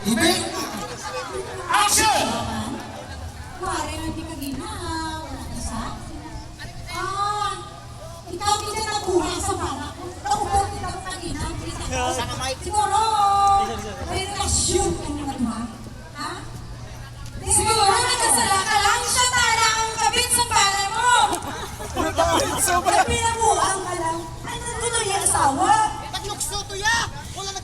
Hindi. Action! Kuwari, hindi ka ginaw. Wala ka sa? Ah, ikaw kita nakuha sa ko. Nakuha kita ko kanina. Siguro, may relasyon ka na nakuha. Ha? Siguro, nakasala ka lang siya tala ang kabit sa pala mo. May pinabuang ka lang. Ano tuloy yung asawa? Tagyokso to ya! Wala nagkabit!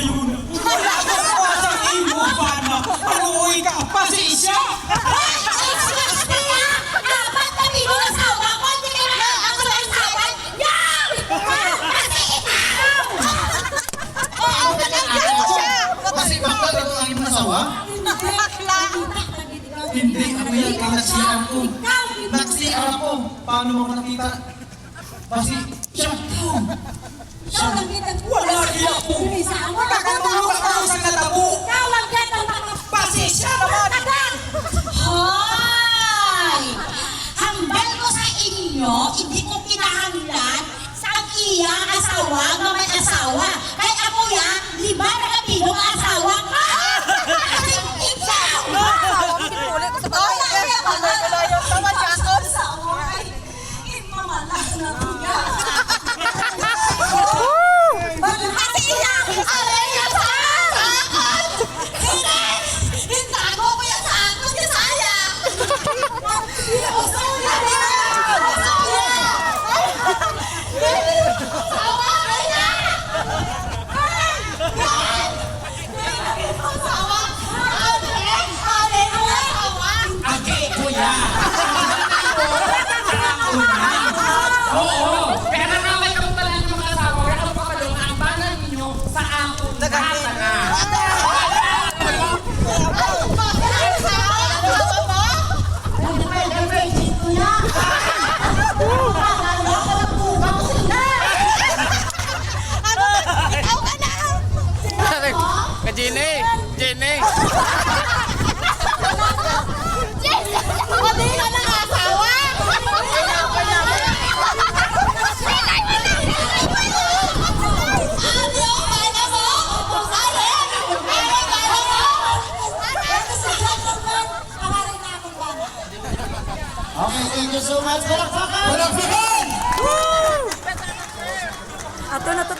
Papalayon. Wala ka pa sa imo pa na paluoy ka pa si siya. Ay, excuse me! Dapat kami mo asawa ko. Hindi ako. Yan! Kasi ikaw! Oo, kalagyan mo siya. Kasi bakla ito ang imo asawa? Hindi ako yan kay nagsiyaan ko. Nagsiyaan ko. Paano mo ko nakita? Basi siya. Wala niya po. Inyo, hindi ko kinahanglan sa iya asawa nga may asawa. Okay, thank you so much. Palakpakan! Palakpakan! Woo! Ato na to